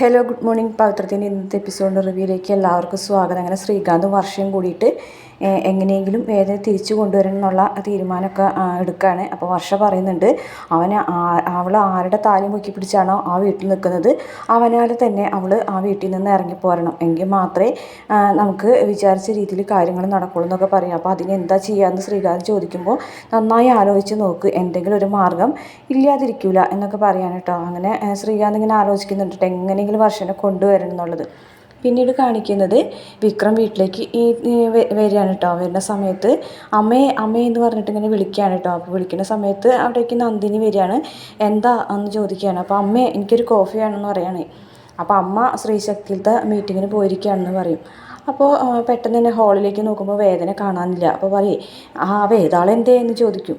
Hello good morning പവിത്രത്തിന്റെ ഇന്നത്തെ എപ്പിസോഡിന്റെ റിവ്യൂയിലേക്ക് എല്ലാവർക്കും സ്വാഗതം. അങ്ങനെ ശ്രീകാന്തും വർഷം കൂടിയിട്ട് എങ്ങനെയെങ്കിലും വേദന തിരിച്ചു കൊണ്ടുവരണം എന്നുള്ള തീരുമാനമൊക്കെ എടുക്കുകയാണ് അപ്പോൾ വർഷ പറയുന്നുണ്ട് അവന് അവൾ ആരുടെ താലി മുക്കി പിടിച്ചാണോ ആ വീട്ടിൽ നിൽക്കുന്നത്? അവനാൽ തന്നെ അവൾ ആ വീട്ടിൽ നിന്ന് ഇറങ്ങി പോരണം. എങ്കിൽ മാത്രമേ നമുക്ക് വിചാരിച്ച രീതിയിൽ കാര്യങ്ങൾ നടക്കുള്ളൂ എന്നൊക്കെ പറയും. അപ്പോൾ അതിനെന്താ ചെയ്യാമെന്ന് ശ്രീകാന്ത് ചോദിക്കുമ്പോൾ നന്നായി ആലോചിച്ച് നോക്ക്. എന്തെങ്കിലും ഒരു മാർഗം ഇല്ലാതിരിക്കില്ല എന്നൊക്കെ പറയാൻ അങ്ങനെ ശ്രീകാന്ത് ഇങ്ങനെ ആലോചിക്കുന്നുണ്ട്. ട്ടോ എങ്ങനെയെങ്കിലും വർഷനെ കൊണ്ടുവരണം എന്നുള്ളത്. പിന്നീട് കാണിക്കുന്നത് വിക്രം വീട്ടിലേക്ക് ഈ വരികയാണ് കേട്ടോ. വരുന്ന സമയത്ത് അമ്മേ അമ്മേ എന്ന് പറഞ്ഞിട്ട് ഇങ്ങനെ വിളിക്കുകയാണ് കേട്ടോ. അപ്പോൾ വിളിക്കുന്ന സമയത്ത് അവിടേക്ക് നന്ദിനി വരികയാണ്. എന്താ എന്ന് ചോദിക്കുകയാണ്. അപ്പോൾ അമ്മേ എനിക്കൊരു കോഫി വേണമെന്ന് പറയാണ്. അപ്പോൾ അമ്മ ശ്രീശക്തിയിലത്തെ മീറ്റിങ്ങിന് പോയിരിക്കുകയാണെന്ന് പറയും. അപ്പോൾ പെട്ടെന്ന് തന്നെ ഹാളിലേക്ക് നോക്കുമ്പോൾ വേദന കാണാനില്ല. അപ്പോൾ പറയേ ആ വേദാളെന്തേ എന്ന് ചോദിക്കും.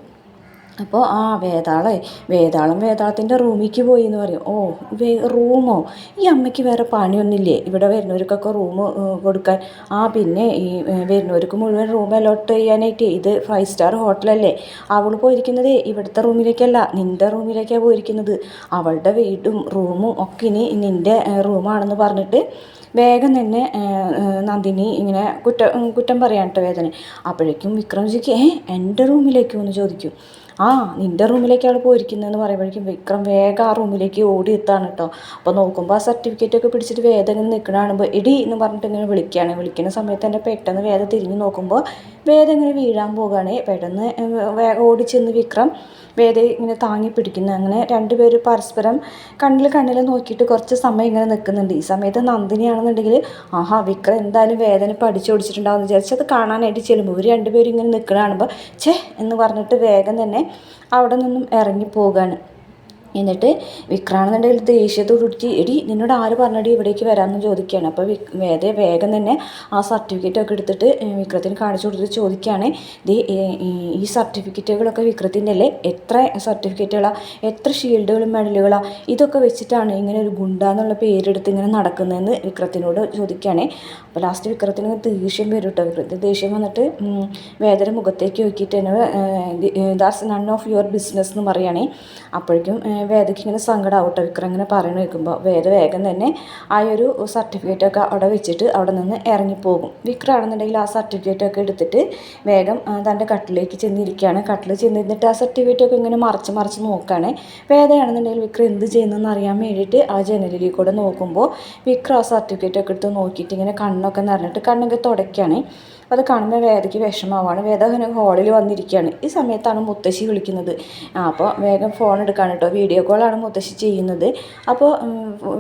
അപ്പോൾ ആ വേതാളെ വേതാളം വേതാളത്തിന്റെ റൂമിലേക്ക് പോയി എന്ന് പറയും. ഓ വേ റൂമോ? ഈ അമ്മയ്ക്ക് വേറെ പണിയൊന്നുമില്ലേ? ഇവിടെ വരുന്നവർക്കൊക്കെ റൂം കൊടുക്കാൻ. ആ പിന്നെ ഈ വരുന്നവർക്ക് മുഴുവൻ റൂം അലോട്ട് ചെയ്യാനായിട്ട് ഇത് ഫൈവ് സ്റ്റാർ ഹോട്ടലല്ലേ? അവൾ പോയിരിക്കുന്നത് ഇവിടുത്തെ റൂമിലേക്കല്ല നിന്റെ റൂമിലേക്കാണ് പോയിരിക്കുന്നത്. അവളുടെ വീടും റൂമും ഒക്കെ ഇനി നിന്റെ റൂമാണെന്ന് പറഞ്ഞിട്ട് വേഗം തന്നെ നന്ദിനി ഇങ്ങനെ കുറ്റം കുറ്റം പറയാൻ കേട്ടോ വേദന. അപ്പോഴേക്കും വിക്രംജിക്ക് ഏ എന്റെ റൂമിലേക്കോ എന്ന് ചോദിക്കും. ആ നിന്റെ റൂമിലേക്കാണ് പോയിരിക്കുന്നതെന്ന് പറയുമ്പോഴേക്കും വിക്രം വേഗം ആ റൂമിലേക്ക് ഓടി എത്താണ് കേട്ടോ. അപ്പോൾ നോക്കുമ്പോൾ ആ സർട്ടിഫിക്കറ്റൊക്കെ പിടിച്ചിട്ട് വേദം ഇങ്ങനെ നിൽക്കണ കാണുമ്പോൾ ഇടി എന്ന് പറഞ്ഞിട്ട് ഇങ്ങനെ വിളിക്കുകയാണ് വിളിക്കുന്ന സമയത്ത് തന്നെ പെട്ടെന്ന് വേദം തിരിഞ്ഞ് നോക്കുമ്പോൾ വേദം ഇങ്ങനെ വീഴാൻ പോകുകയാണ് പെട്ടെന്ന് വേഗം ഓടി ചെന്ന് വിക്രം വേദയെ ഇങ്ങനെ താങ്ങി പിടിക്കുന്നു. അങ്ങനെ രണ്ടുപേർ പരസ്പരം കണ്ണിൽ കണ്ണിൽ നോക്കിയിട്ട് കുറച്ച് സമയം ഇങ്ങനെ നിൽക്കുന്നുണ്ട്. ഈ സമയത്ത് നന്ദിനിയാണെന്നുണ്ടെങ്കിൽ ആഹാ വിക്രം എന്തായാലും വേദന പഠിച്ചു ഓടിച്ചിട്ടുണ്ടാവും എന്ന് വിചാരിച്ച് അത് കാണാനായിട്ട് ചെല്ലുമ്പോൾ ഇവർ രണ്ടുപേരും ഇങ്ങനെ നിൽക്കണ കാണുമ്പോൾ ഛേ എന്ന് പറഞ്ഞിട്ട് വേഗം തന്നെ അവിടെ നിന്നും ഇറങ്ങി പോവുകയാണ് എന്നിട്ട് വിക്രാണെന്നുണ്ടെങ്കിൽ ദേഷ്യത്തോട് പിടിച്ച് എടി നിന്നോട് ആര് പറഞ്ഞടി ഇവിടേക്ക് വരാമെന്ന് ചോദിക്കുകയാണ് അപ്പോൾ വിക് വേദ വേഗം തന്നെ ആ സർട്ടിഫിക്കറ്റൊക്കെ എടുത്തിട്ട് വിക്രത്തിന് കാണിച്ചു കൊടുത്തിട്ട് ചോദിക്കുകയാണ് ദേ ഈ- സർട്ടിഫിക്കറ്റുകളൊക്കെ വിക്രത്തിന്റെ അല്ലേ? എത്ര സർട്ടിഫിക്കറ്റുകളാണ് എത്ര ഷീൽഡുകളും മെഡലുകളാണ് ഇതൊക്കെ വെച്ചിട്ടാണ് ഇങ്ങനെ ഒരു ഗുണ്ട എന്നുള്ള പേരെടുത്ത് ഇങ്ങനെ നടക്കുന്നതെന്ന് വിക്രത്തിനോട് ചോദിക്കുകയാണ് അപ്പോൾ ലാസ്റ്റ് വിക്രത്തിന് ദേഷ്യം വരും കേട്ടോ. വിക്രത്തിന് ദേഷ്യം വന്നിട്ട് വേദന മുഖത്തേക്ക് നോക്കിയിട്ട് തന്നെ that's none of your business എന്ന് പറയുകയാണേ അപ്പോഴേക്കും വേദയ്ക്ക് ഇങ്ങനെ സങ്കടമാവും കേട്ടോ വിക്രം ഇങ്ങനെ പറയണ കേൾക്കുമ്പോൾ വേദ വേഗം തന്നെ ആ ഒരു സർട്ടിഫിക്കറ്റൊക്കെ അവിടെ വെച്ചിട്ട് അവിടെ നിന്ന് ഇറങ്ങിപ്പോകും. വിക്രം ആണെന്നുണ്ടെങ്കിൽ ആ സർട്ടിഫിക്കറ്റൊക്കെ എടുത്തിട്ട് വേഗം തന്റെ കട്ടിലേക്ക് ചെന്നിരിക്കുകയാണ്. കട്ടിൽ ചെന്നിരുന്നിട്ട് ആ സർട്ടിഫിക്കറ്റൊക്കെ ഇങ്ങനെ മറച്ച് മറിച്ച് നോക്കുകയാണ്. വേദയാണെന്നുണ്ടെങ്കിൽ വിക്രം എന്ത് ചെയ്യുന്നതെന്ന് അറിയാൻ വേണ്ടിയിട്ട് ആ ജനലിൽ കൂടെ നോക്കുമ്പോൾ വിക്രം ആ സർട്ടിഫിക്കറ്റൊക്കെ എടുത്ത് നോക്കിയിട്ട് ഇങ്ങനെ കണ്ണൊക്കെ നിറഞ്ഞിട്ട് കണ്ണൊക്കെ തുടയ്ക്കുകയാണ്. അപ്പോൾ അത് കാണുമ്പോൾ വേദയ്ക്ക് വിഷമമാണ്. വേദ അങ്ങനെ ഹോളിൽ വന്നിരിക്കുകയാണ് ഈ സമയത്താണ് മുത്തശ്ശി വിളിക്കുന്നത്. അപ്പോൾ വേഗം ഫോൺ എടുക്കാൻ കേട്ടോ വീഡിയോ കോളാണ് മുത്തശ്ശി ചെയ്യുന്നത്. അപ്പോൾ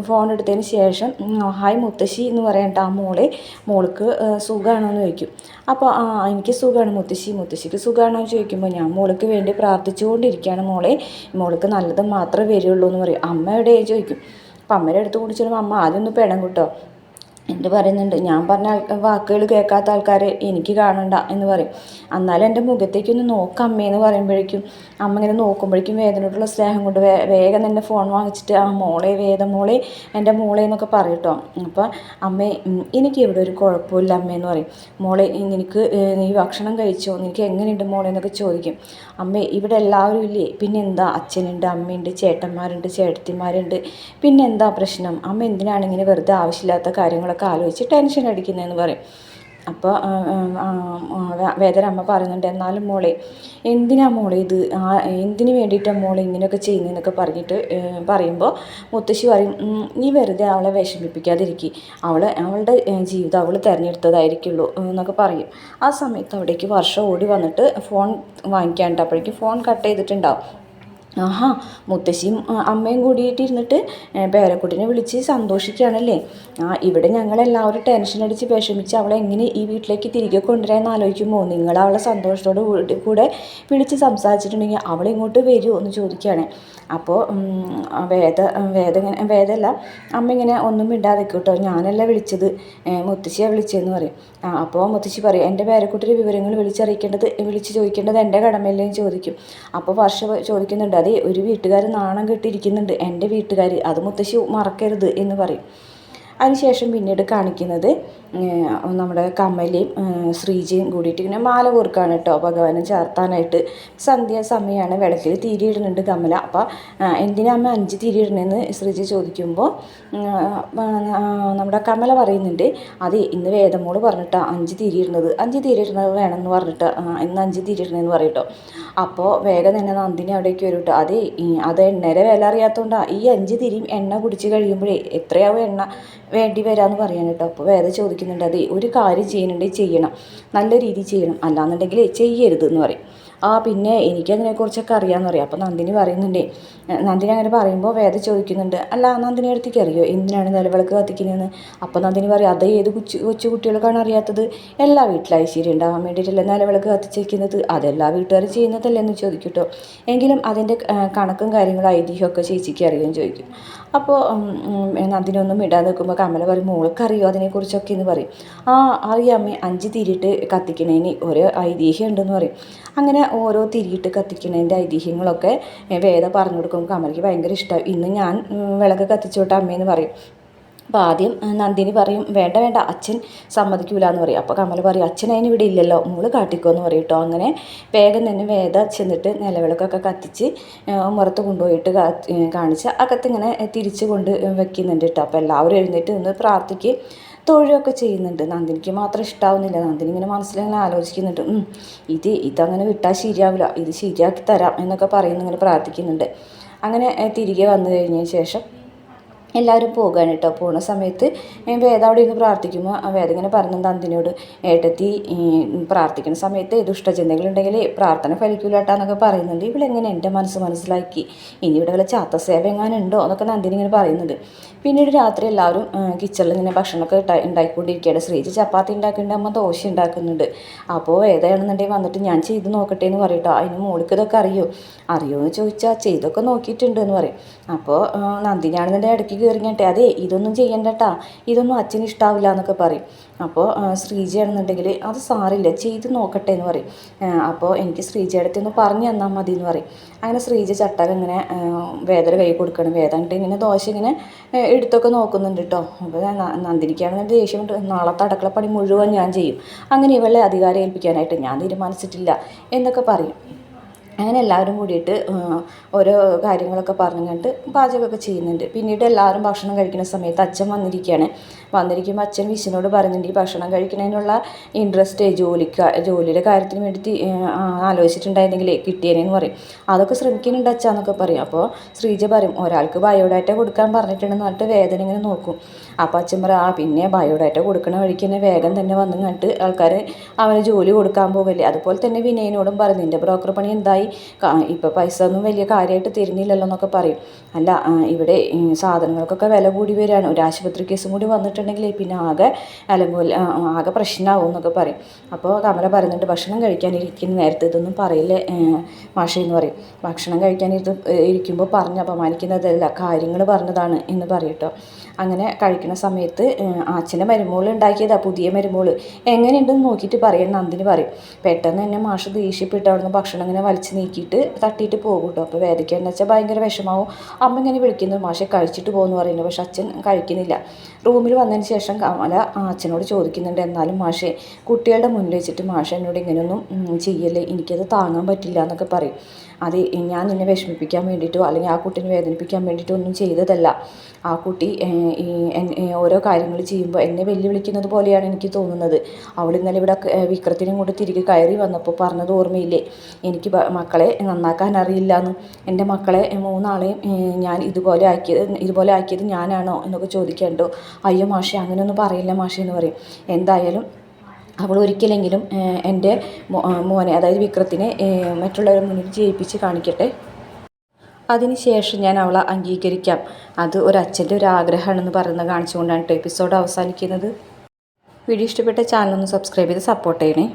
ഫോൺ എടുത്തതിന് ശേഷം ഹായ് മുത്തശ്ശി എന്ന് പറയണ്ട ആ മോളെ. മോൾക്ക് സുഖമാണോ എന്ന് ചോദിക്കും. അപ്പോൾ എനിക്ക് സുഖമാണ് മുത്തശ്ശി. മുത്തശ്ശിക്ക് സുഖമാണോ എന്ന് ചോദിക്കുമ്പോൾ ഞാൻ മോൾക്ക് വേണ്ടി പ്രാർത്ഥിച്ചുകൊണ്ടിരിക്കുകയാണ് മോളെ. മോൾക്ക് നല്ലത് മാത്രമേ വരുള്ളൂ എന്ന് പറയും. അമ്മ ചോദിക്കും. അപ്പം അമ്മയുടെ അടുത്ത് കൂടി ചെല്ലുമ്പോൾ അമ്മ ആദ്യം ഒന്ന് പെടം കിട്ടോ. എന്നിട്ട് പറയുന്നുണ്ട്? ഞാൻ പറഞ്ഞ വാക്കുകൾ കേൾക്കാത്ത ആൾക്കാർ എനിക്ക് കാണണ്ട എന്ന് പറയും. എന്നാലും എന്റെ മുഖത്തേക്കൊന്ന് നോക്കാം അമ്മയെന്ന് പറയുമ്പോഴേക്കും അമ്മ ഇങ്ങനെ നോക്കുമ്പോഴേക്കും വേദനയോടുള്ള സ്നേഹം കൊണ്ട് വേ വേഗം തന്നെ ഫോൺ വാങ്ങിച്ചിട്ട് ആ മോളെ വേദ മോളെ എന്റെ മോളെ എന്നൊക്കെ പറയും കേട്ടോ. അപ്പോൾ അമ്മേ എനിക്ക് ഇവിടെ ഒരു കുഴപ്പമില്ല അമ്മയെന്ന് പറയും. മോളെ നിനക്ക് നീ ഭക്ഷണം കഴിച്ചോ? നിനക്ക് എങ്ങനെയുണ്ട് മോളെ? എന്നൊക്കെ ചോദിക്കും. അമ്മേ ഇവിടെ എല്ലാവരും ഇല്ലേ? പിന്നെ എന്താ? അച്ഛനുണ്ട് അമ്മയുണ്ട് ചേട്ടന്മാരുണ്ട് ചേട്ടത്തിമാരുണ്ട്. പിന്നെ എന്താ പ്രശ്നം? അമ്മ എന്തിനാണ് ഇങ്ങനെ വെറുതെ ആവശ്യമില്ലാത്ത കാര്യങ്ങളൊക്കെ ആലോചിച്ച് ടെൻഷൻ അടിക്കുന്നതെന്ന് പറയും. അപ്പോൾ അമ്മ പറയുന്നുണ്ട് എന്നാലും മോളെ എന്തിനാ മോളെ ഇത്? എന്തിനു വേണ്ടിയിട്ടാണ് മോളെ ഇങ്ങനെയൊക്കെ ചെയ്യുന്നതെന്നൊക്കെ പറഞ്ഞിട്ട് പറയുമ്പോൾ മുത്തശ്ശി പറയും നീ വെറുതെ അവളെ വിഷമിപ്പിക്കാതിരിക്കുക അവൾ അവളുടെ ജീവിതം അവൾ തിരഞ്ഞെടുത്തതായിരിക്കുള്ളൂ എന്നൊക്കെ പറയും. ആ സമയത്ത് അവിടേക്ക് വർഷം ഓടി വന്നിട്ട് ഫോൺ വാങ്ങിക്കാണ്ട് അപ്പോഴേക്കും ഫോൺ കട്ട് ചെയ്തിട്ടുണ്ടാവും. ആഹാ മുത്തശ്ശിയും അമ്മയും കൂടിയിട്ട് ഇരുന്നിട്ട് പേരക്കുട്ടിനെ വിളിച്ച് സന്തോഷിക്കുകയാണല്ലേ? ആ ഇവിടെ ഞങ്ങളെല്ലാവരും ടെൻഷൻ അടിച്ച് വിഷമിച്ച് അവളെ എങ്ങനെ ഈ വീട്ടിലേക്ക് തിരികെ കൊണ്ടുവരാമെന്ന് ആലോചിക്കുമ്പോൾ നിങ്ങൾ അവളെ സന്തോഷത്തോട് കൂടി വിളിച്ച് സംസാരിച്ചിട്ടുണ്ടെങ്കിൽ അവൾ ഇങ്ങോട്ട് വരുമോ എന്ന് ചോദിക്കുകയാണ്. അപ്പോൾ വേദ വേദ ഇങ്ങനെ വേദമല്ല അമ്മ ഇങ്ങനെ ഒന്നും മിണ്ടാതെ കേട്ടോ ഞാനല്ല വിളിച്ചത് മുത്തശ്ശിയാണ് വിളിച്ചതെന്ന് പറയും. അപ്പോൾ മുത്തശ്ശി പറയും എന്റെ പേരക്കുട്ടിയുടെ വിവരങ്ങൾ വിളിച്ചറിയിക്കേണ്ടത് വിളിച്ച് ചോദിക്കേണ്ടത് എന്റെ കടമയല്ലേ? ചോദിക്കും. അപ്പോൾ വർഷ ചോദിക്കുന്നുണ്ട് അതെ ഒരു വീട്ടുകാർ നാണം കെട്ടിയിരിക്കുന്നുണ്ട്. എന്റെ വീട്ടുകാർ അത് മുത്തശ്ശി മറക്കരുത് എന്ന് പറയും. അതിനുശേഷം പിന്നീട് കാണിക്കുന്നത് നമ്മുടെ കമലയും ശ്രീജയും കൂടിയിട്ട് ഇങ്ങനെ മാല കോർക്കാണ് കേട്ടോ. ഭഗവാനെ ചേർത്താനായിട്ട് സന്ധ്യാസമയമാണ് വിളക്കിൽ തിരിയിടുന്നുണ്ട് കമല. അപ്പോൾ എന്തിനാ അമ്മ അഞ്ച് തിരിയിടണമെന്ന് ശ്രീജി ചോദിക്കുമ്പോൾ നമ്മുടെ കമല പറയുന്നുണ്ട് അതെ ഇന്ന് വേദമോൾ പറഞ്ഞിട്ടാ അഞ്ച് തിരിയിടുന്നത്. അഞ്ച് തിരിയിടുന്നത് വേണമെന്ന് പറഞ്ഞിട്ട് ഇന്ന് അഞ്ച് തിരിയിടണമെന്ന് പറയട്ടോ. അപ്പോൾ വേഗം തന്നെ നന്ദിനി അവിടേക്ക് വരും കേട്ടോ. അതെ അത് എണ്ണയുടെ വില അറിയാത്തതുകൊണ്ടാണ് ഈ അഞ്ച് തിരിയും എണ്ണ കുടിച്ച് കഴിയുമ്പോഴേ എത്രയാവും എണ്ണ? വേണ്ടി വരാമെന്ന് പറയാൻ കേട്ടോ അപ്പോൾ വേറെ ചോദിക്കുന്നുണ്ട് അതെ ഒരു കാര്യം ചെയ്യുന്നുണ്ടെങ്കിൽ ചെയ്യണം. നല്ല രീതിയിൽ ചെയ്യണം. അല്ലാന്നുണ്ടെങ്കിൽ ചെയ്യരുത് എന്ന് പറയും. ആ പിന്നെ എനിക്കതിനെക്കുറിച്ചൊക്കെ അറിയാമെന്ന് പറയും അപ്പോൾ നന്ദിനി പറയുന്നുണ്ട് നന്ദിനി അങ്ങനെ പറയുമ്പോൾ വേദ ചോദിക്കുന്നുണ്ട് അല്ല നന്ദിനി അടുത്തേക്ക് അറിയോ? എന്തിനാണ് നിലവിളക്ക് കത്തിക്കുന്നതെന്ന് അപ്പോൾ നന്ദിനി പറയും അത് ഏത് കൊച്ചു കൊച്ചു കുട്ടികൾക്കാണ് അറിയാത്തത്? എല്ലാ വീട്ടിലും ഐശ്വര്യം ഉണ്ടാവാൻ വേണ്ടിയിട്ടല്ലേ നിലവിളക്ക് കത്തിച്ചിരിക്കുന്നത് അതെല്ലാ വീട്ടുകാരും ചെയ്യുന്നതല്ലേ എന്ന് ചോദിക്കട്ടോ. എങ്കിലും അതിന്റെ കണക്കും കാര്യങ്ങളും ഐതിഹ്യമൊക്കെ ചേച്ചിക്ക് അറിയുമെന്ന് ചോദിക്കും. അപ്പോൾ നന്ദിനൊന്നും ഇടാൻ നിൽക്കുമ്പോൾ കമല പറയും മോൾക്കറിയോ അതിനെക്കുറിച്ചൊക്കെ? എന്ന് പറയും. ആ അറിയാമേ അഞ്ച് തിരിയിട്ട് കത്തിക്കണേന് ഒരു ഐതിഹ്യം ഉണ്ടെന്ന് പറയും. അങ്ങനെ ഓരോ തിരിയിട്ട് കത്തിക്കുന്നതിന്റെ ഐതിഹ്യങ്ങളൊക്കെ വേദ പറഞ്ഞു കൊടുക്കും. കമലയ്ക്ക് ഭയങ്കര ഇഷ്ടമാണ് ഇന്ന് ഞാൻ വിളക്ക് കത്തിച്ചോട്ടെ അമ്മയെന്ന് പറയും. അപ്പോൾ ആദ്യം നന്ദിനി പറയും വേണ്ട വേണ്ട അച്ഛൻ സമ്മതിക്കൂല എന്ന് പറയും. അപ്പോൾ കമൽ പറയും അച്ഛൻ അതിന് ഇവിടെ ഇല്ലല്ലോ മോൾ കാട്ടിക്കോ എന്ന് പറയും അങ്ങനെ വേഗം തന്നെ വേദ ചെന്നിട്ട് നിലവിളക്കൊക്കെ കത്തിച്ച് മുറത്ത് കൊണ്ടുപോയിട്ട് കാണിച്ച് അകത്തിങ്ങനെ തിരിച്ച് കൊണ്ട് വെക്കുന്നുണ്ട് കേട്ടോ അപ്പോൾ എല്ലാവരും എഴുന്നേറ്റ് നിന്ന് പ്രാർത്ഥിക്കുകയും തൊഴുകയൊക്കെ ചെയ്യുന്നുണ്ട്. നന്ദിനിക്ക് മാത്രം ഇഷ്ടാവുന്നില്ല. നന്ദിനി ഇങ്ങനെ മനസ്സിലിങ്ങനെ ആലോചിക്കുന്നുണ്ട്. ഇത് ഇതങ്ങനെ വിട്ടാൽ ശരിയാവില്ല. ഇത് ശരിയാക്കി തരാം എന്നൊക്കെ പറയുന്നു ഇങ്ങനെ പ്രാർത്ഥിക്കുന്നുണ്ട്. അങ്ങനെ തിരികെ വന്നു കഴിഞ്ഞതിന് ശേഷം എല്ലാവരും പോകുകയാണ് കേട്ടോ. പോകുന്ന സമയത്ത് വേദ അവിടെ ഇരുന്ന് പ്രാർത്ഥിക്കുമ്പോൾ ആ വേദ ഇങ്ങനെ പറഞ്ഞു തന്തിനോട് ഏട്ടത്തി പ്രാർത്ഥിക്കുന്ന സമയത്ത് ദുഷ്ടചിന്തകളുണ്ടെങ്കിൽ പ്രാർത്ഥന ഫലിക്കൂല കേട്ടോ എന്നൊക്കെ പറയുന്നുണ്ട്. ഇവളെങ്ങനെ എന്റെ മനസ്സ് മനസ്സിലാക്കി? ഇനി ഇവിടെ വല്ല ചാത്ത സേവ എങ്ങാനും ഉണ്ടോ എന്നൊക്കെ നന്ദിനി ഇങ്ങനെ പറയുന്നുണ്ട്. പിന്നീട് രാത്രി എല്ലാവരും കിച്ചണിൽ ഇങ്ങനെ ഭക്ഷണമൊക്കെ ഉണ്ടാ- ഉണ്ടാക്കിക്കൊണ്ടിരിക്കുകയാണ് ശ്രീജി ചപ്പാത്തി ഉണ്ടാക്കുന്നുണ്ട് അമ്മ ദോശ ഉണ്ടാക്കുന്നുണ്ട്. അപ്പോൾ ഏതാണെന്നുണ്ടെങ്കിൽ വന്നിട്ട് ഞാൻ ചെയ്ത് നോക്കട്ടെ എന്ന് പറയട്ടോ അതിന് മോൾക്ക് ഇതൊക്കെ അറിയോ? അറിയുമോ എന്ന് ചോദിച്ചാൽ ചെയ്തൊക്കെ നോക്കിയിട്ടുണ്ട് എന്ന് പറയും. അപ്പോൾ നന്ദിനിയാണെന്നുണ്ടെങ്കിൽ ഇടയ്ക്ക് കയറിങ്ങട്ടെ അതെ ഇതൊന്നും ചെയ്യണ്ടട്ടാ. ഇതൊന്നും അച്ഛന് ഇഷ്ടാവില്ല എന്നൊക്കെ പറയും. അപ്പോൾ ശ്രീജയാണെന്നുണ്ടെങ്കിൽ അത് സാറില്ല ചെയ്ത് നോക്കട്ടെ എന്ന് പറയും. അപ്പോൾ എനിക്ക് ശ്രീജയുടെ ഒന്ന് പറഞ്ഞു തന്നാൽ മതി എന്ന് പറയും. അങ്ങനെ ശ്രീജ ചട്ടകം ഇങ്ങനെ വേദന കൈ കൊടുക്കണം. വേദ എന്നിട്ട് ഇങ്ങനെ ദോശ ഇങ്ങനെ എടുത്തൊക്കെ നോക്കുന്നുണ്ട് കേട്ടോ അപ്പോൾ നന്ദിനിക്കാണെങ്കിൽ ദേഷ്യം നാളത്തെ അടുക്കളപ്പണി മുഴുവൻ ഞാൻ ചെയ്യും. അങ്ങനെ ഇവളെ അധികാരം ഏൽപ്പിക്കാനായിട്ട് ഞാൻ തീരുമാനിച്ചിട്ടില്ല എന്നൊക്കെ പറയും. അങ്ങനെ എല്ലാവരും കൂടിയിട്ട് ഓരോ കാര്യങ്ങളൊക്കെ പറഞ്ഞിട്ട് പാചകമൊക്കെ ചെയ്യുന്നുണ്ട്. പിന്നീട് എല്ലാവരും ഭക്ഷണം കഴിക്കുന്ന സമയത്ത് അച്ഛൻ വന്നിരിക്കുകയാണ്. വന്നിരിക്കുമ്പോൾ അച്ഛൻ വിശുവിനോട് പറയുന്നുണ്ട് ഈ ഭക്ഷണം കഴിക്കുന്നതിനുള്ള ഇൻട്രസ്റ്റ് ജോലിക്ക് ജോലിയുടെ കാര്യത്തിന് വേണ്ടി ആലോചിച്ചിട്ടുണ്ടായിരുന്നെങ്കിൽ കിട്ടിയേനെന്ന് പറയും. അതൊക്കെ ശ്രമിക്കുന്നുണ്ട് അച്ഛ എന്നൊക്കെ പറയും. അപ്പോൾ ശ്രീജ പറയും ഒരാൾക്ക് ബയോഡാറ്റ കൊടുക്കാൻ പറഞ്ഞിട്ടുണ്ടെന്ന് പറഞ്ഞിട്ട് വേദന ഇങ്ങനെ നോക്കും. അപ്പോൾ അച്ഛൻ ആ പിന്നെ ബയോഡാറ്റ കൊടുക്കണ വഴിക്ക് തന്നെ വേഗം തന്നെ വന്നു കണ്ടിട്ട് ആൾക്കാർ അവന് ജോലി കൊടുക്കാൻ പോകല്ലേ അതുപോലെ തന്നെ വിനയനോടും പറഞ്ഞു നിന്റെ ബ്രോക്കർ പണി എന്തായി? ഇപ്പോൾ പൈസ ഒന്നും വലിയ കാര്യമായിട്ട് തരുന്നില്ലല്ലോ എന്നൊക്കെ പറയും. അല്ല ഇവിടെ സാധനങ്ങൾക്കൊക്കെ വില കൂടി വരികയാണ് ഒരു ആശുപത്രി കേസും കൂടി വന്നിട്ടുണ്ടെങ്കിൽ പിന്നെ ആകെ അല്ലെങ്കിൽ ആ, ആകെ പ്രശ്നമാവും എന്നൊക്കെ പറയും. അപ്പോൾ കമല പറയുന്നുണ്ട് ഭക്ഷണം കഴിക്കാനിരിക്കുന്ന നേരത്തെ ഇതൊന്നും പറയില്ലേ? എന്ന് പറയും. ഭക്ഷണം കഴിക്കാനിരുന്ന് ഇരിക്കുമ്പോൾ പറഞ്ഞ് അപമാനിക്കുന്നതല്ല കാര്യങ്ങൾ പറഞ്ഞതാണ് എന്ന് പറയട്ടോ അങ്ങനെ അങ്ങനെ കഴിക്കുന്ന സമയത്ത് അച്ഛന്റെ മരുമോൾ ഉണ്ടാക്കിയതാണ് പുതിയ മരുമോൾ എങ്ങനെയുണ്ടെന്ന് നോക്കിയിട്ട് പറയണം നന്ദിനി പറയും. പെട്ടെന്ന് തന്നെ മാഷ് ദേഷ്യപ്പെട്ട് അവിടുന്ന് ഭക്ഷണം ഇങ്ങനെ വലിച്ചു നീക്കിയിട്ട് തട്ടിയിട്ട് പോകും കേട്ടോ. അപ്പോൾ വേദിക്കാന്ന് വെച്ചാൽ ഭയങ്കര വിഷമാവും. അമ്മ ഇങ്ങനെ വിളിക്കുന്നു മാഷെ കഴിച്ചിട്ട് പോകുന്നു പറയുന്നു. പക്ഷെ അച്ഛൻ കഴിക്കുന്നില്ല. റൂമിൽ വന്നതിന് ശേഷം കമല അച്ഛനോട് ചോദിക്കുന്നുണ്ട് എന്നാലും മാഷെ കുട്ടികളുടെ മുന്നിൽ വെച്ചിട്ട് മാഷ എന്നോട് ഇങ്ങനെയൊന്നും ചെയ്യല്ലേ? എനിക്കത് താങ്ങാൻ പറ്റില്ല എന്നൊക്കെ പറയും. അത് ഞാൻ നിന്നെ വിഷമിപ്പിക്കാൻ വേണ്ടിയിട്ടോ അല്ലെങ്കിൽ ആ കുട്ടീനെ വേദനിപ്പിക്കാൻ വേണ്ടിയിട്ടോ ഒന്നും ചെയ്തതല്ല. ആ കുട്ടി ഓരോ കാര്യങ്ങൾ ചെയ്യുമ്പോൾ എന്നെ വെല്ലുവിളിക്കുന്നത് പോലെയാണ് എനിക്ക് തോന്നുന്നത്. അവൾ ഇന്നലെ ഇവിടെ വിക്രത്തിനും കൂടെ തിരികെ കയറി വന്നപ്പോൾ പറഞ്ഞത് ഓർമ്മയില്ലേ? എനിക്ക് മക്കളെ നന്നാക്കാൻ അറിയില്ല എന്ന് എന്റെ മക്കളെ മൂന്നാളെയും ഞാൻ ഇതുപോലെ ആക്കിയത് ഇതുപോലെ ആക്കിയത് ഞാനാണോ എന്നൊക്കെ ചോദിക്കേണ്ടോ? അയ്യോ മാഷെ അങ്ങനെയൊന്നും പറയില്ല മാഷെ എന്ന് പറയും. എന്തായാലും അവൾ ഒരിക്കലെങ്കിലും എന്റെ മോനെ അതായത് വിക്രത്തിനെ മറ്റുള്ളവരെ മറ്റുള്ളവരുടെ മുന്നിൽ ജയിപ്പിച്ച് കാണിക്കട്ടെ? അതിനുശേഷം ഞാൻ അവളെ അംഗീകരിക്കാം. അത് ഒരു അച്ഛന്റെ ഒരു ആഗ്രഹമാണെന്ന് പറയുന്നത് കാണിച്ചുകൊണ്ടാണ് എപ്പിസോഡ് അവസാനിക്കുന്നത്. വീഡിയോ ഇഷ്ടപ്പെട്ട ചാനൽ ഒന്ന് സബ്സ്ക്രൈബ് ചെയ്ത് സപ്പോർട്ട് ചെയ്യണേ.